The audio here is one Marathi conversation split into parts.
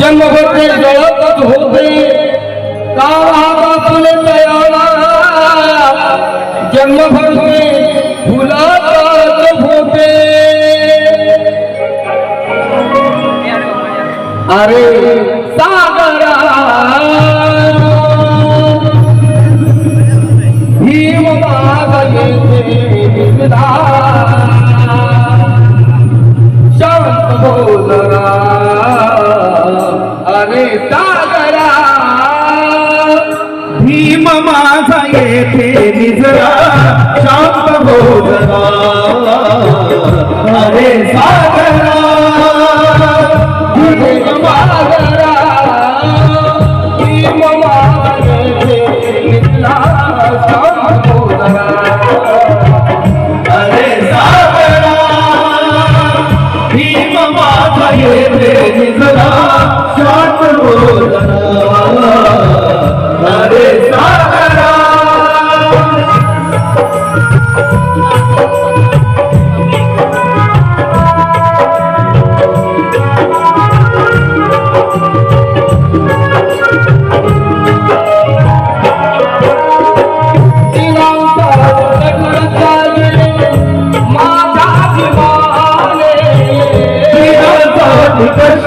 जंगभूत जंग भती फुल भूते अरे सत शांत बोलरा अरे निजरा शांत बोलरा अरे सागरा. என்று நின்றதா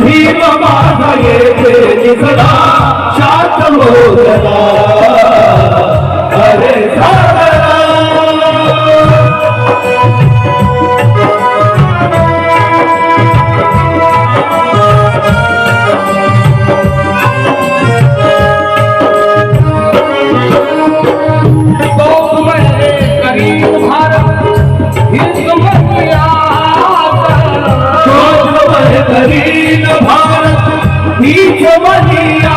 भीम माझा येथे निघला शांत होत भारत हीच मनी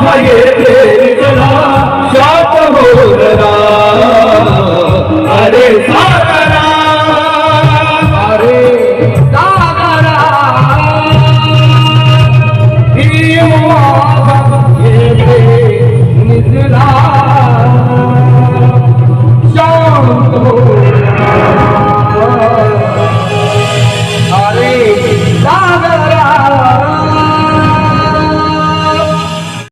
ಹಾಗೆ